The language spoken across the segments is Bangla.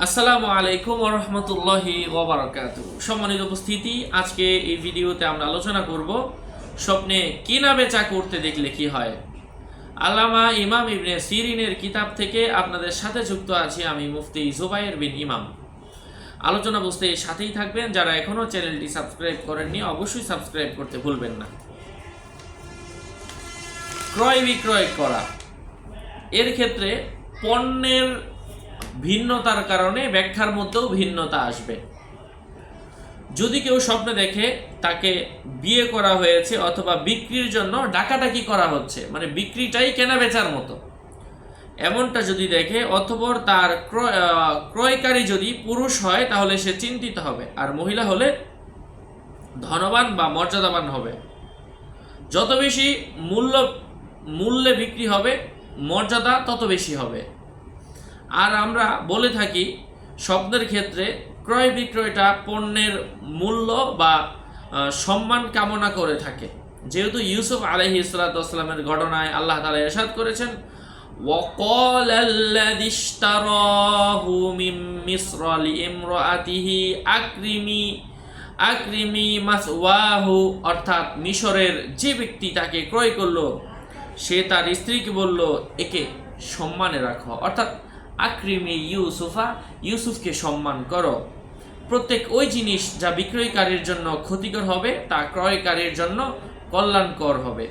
আসসালামু আলাইকুম রহমতুল্লাহি ওবরাকাত সম্মানিত উপস্থিতি, আজকে এই ভিডিওতে আমরা আলোচনা করব স্বপ্নে কিনা বেচা করতে দেখলে কি হয়। আল্লামা ইমাম ইবনে সিরিনের কিতাব থেকে আপনাদের সাথে যুক্ত আছি আমি মুফতি জুবাইর বিন ইমাম। আলোচনা বুঝতে সাথেই থাকবেন, যারা এখনও চ্যানেলটি সাবস্ক্রাইব করেননি, অবশ্যই সাবস্ক্রাইব করতে ভুলবেন না। ক্রয় বিক্রয় করা। এর ক্ষেত্রে পণ্যের ভিন্নতার কারণে ব্যাখ্যার মধ্যেও ভিন্নতা আসবে। যদি কেউ স্বপ্নে দেখে তাকে বিয়ে করা হয়েছে অথবা বিক্রির জন্য ডাকাডাকি করা হচ্ছে মানে বিক্রিটাই কেনা বেচার মতো, এমনটা যদি দেখে অথবা তার ক্রয় ক্রয়কারী যদি পুরুষ হয় তাহলে সে চিন্তিত হবে, আর মহিলা হলে ধনবান বা মর্যাদাবান হবে। যত বেশি মূল্য, মূল্যে বিক্রি হবে, মর্যাদা তত বেশি হবে। আর আমরা বলে থাকি স্বপ্নের ক্ষেত্রে ক্রয় বিক্রয়টা পণ্যের মূল্য বা আহ, সম্মান কামনা করে থাকে যেহেতু ইউসুফ আলহি ইসলাতামের ঘটনায় আল্লাহ তালা এরশাদ করেছেন وقال الذي اشتراه من مصر لامرأته أكرمي আকরিমি মাসওয়াহু অর্থাৎ মিশরের যে ব্যক্তি তাকে ক্রয় করলো সে তার স্ত্রীকে বলল একে সম্মানে রাখো অর্থাৎ আকরিমি ইউসুফা, ইউসুফকে সম্মান করো। প্রত্যেক ওই জিনিস যা বিক্রয়কারীর জন্য ক্ষতিকর হবে, তা ক্রয়কারীর জন্য কল্যাণকর হবে।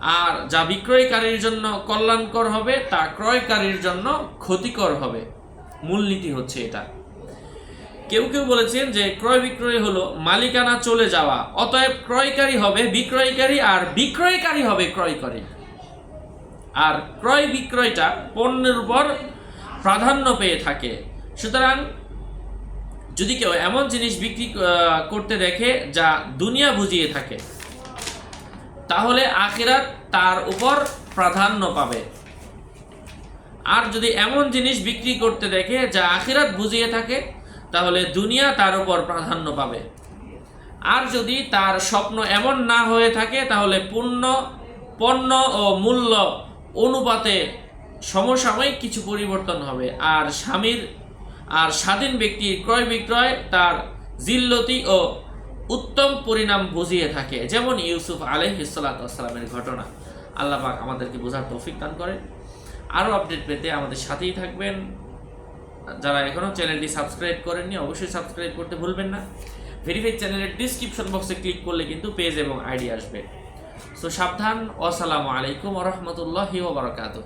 আর যা বিক্রয়কারীর জন্য কল্যাণকর হবে, তা ক্রয়কারীর জন্য ক্ষতিকর হবে। মূলনীতি হচ্ছে এটা। কেউ কেউ বলেছেন যে ক্রয় বিক্রয় হলো মালিকানা চলে যাওয়া, অতএব ক্রয়কারী হবে বিক্রয়কারী আর বিক্রয়কারী হবে ক্রয়কারী। আর ক্রয় বিক্রয়টা পণ্যের উপর প্রাধান্য পেয়ে থাকে। সুতরাং যদি কেউ এমন জিনিস বিক্রি করতে দেখে যা দুনিয়া বুঝিয়ে থাকে, তাহলে আখিরাত তার উপর প্রাধান্য পাবে। আর যদি এমন জিনিস বিক্রি করতে দেখে যা আখিরাত বুঝিয়ে থাকে, তাহলে দুনিয়া তার উপর প্রাধান্য পাবে। আর যদি তার স্বপ্ন এমন না হয়ে থাকে, তাহলে পণ্য পণ্য ও মূল্য অনুপাতে সমসাময়িক কিছু পরিবর্তন হবে। আর স্বামীর, আর স্বাধীন ব্যক্তির ক্রয় বিক্রয় তার জিল্লতি ও উত্তম পরিণাম বুঝিয়ে থাকে। যেমন ইউসুফ আলহ ইসলাতামের ঘটনা। আল্লাহ পাক আমাদেরকে বোঝার তৌফিক দান করেন। আরও আপডেট পেতে আমাদের সাথেই থাকবেন। যারা এখনও চ্যানেলটি সাবস্ক্রাইব করেননি, অবশ্যই সাবস্ক্রাইব করতে ভুলবেন না। ভেরিফাইড চ্যানেলের ডিসক্রিপশন বক্সে ক্লিক করলে কিন্তু পেজ এবং আইডি আসবে। সো সাবধান। আসসালামু আলাইকুম রহমতুল্লাহি ওবরাকাতুহ